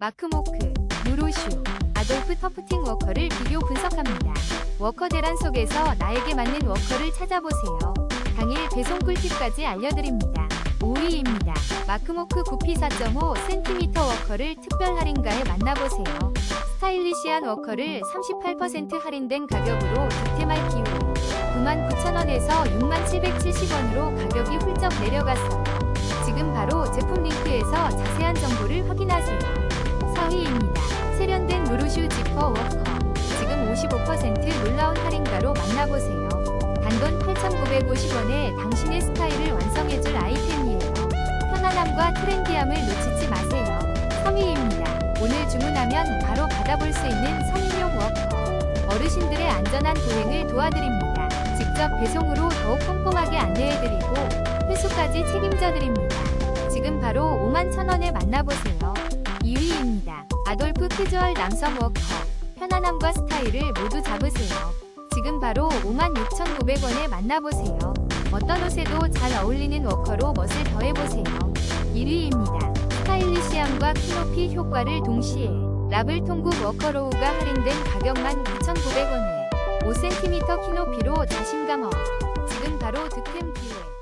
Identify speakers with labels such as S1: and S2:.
S1: 마크 모크, 무로슈, 아돌프 터프팅 워커를 비교 분석합니다. 워커 대란 속에서 나에게 맞는 워커를 찾아보세요. 당일 배송 꿀팁까지 알려드립니다. 5위입니다. 마크모크 구피 4.5cm 워커를 특별 할인가에 만나보세요. 스타일리시한 워커를 38% 할인된 가격으로 득템할 기회. 99,000원에서 6770원으로 가격이 훌쩍 내려갔어요. 지금 바로 제품 링크에서 자세한 정보를 확인하세요. 4위입니다. 세련된 무르슈 지퍼 워커. 지금 55% 놀라운 할인가로 만나보세요. 단돈 8,950원에 당신의 스타일을 완성해줄 아이템이에요. 편안함과 트렌디함을 놓치지 마세요. 3위입니다. 오늘 주문하면 바로 받아볼 수 있는 성인용 워커. 어르신들의 안전한 보행을 도와드립니다. 직접 배송으로 더욱 꼼꼼하게 안내해드리고 회수까지 책임져드립니다. 지금 바로 5만 1,000원에 만나보세요. 2위입니다. 아돌프 캐주얼 남성 워커. 편안함과 스타일을 모두 잡으세요. 지금 바로 56,900원에 만나보세요. 어떤 옷에도 잘 어울리는 워커로 멋을 더해보세요. 1위입니다. 스타일리시함과 키높이 효과를 동시에 라블 통굽 워커로우가 할인된 가격만 9,900원에 5cm 키높이로 자신감 업. 지금 바로 득템 기회.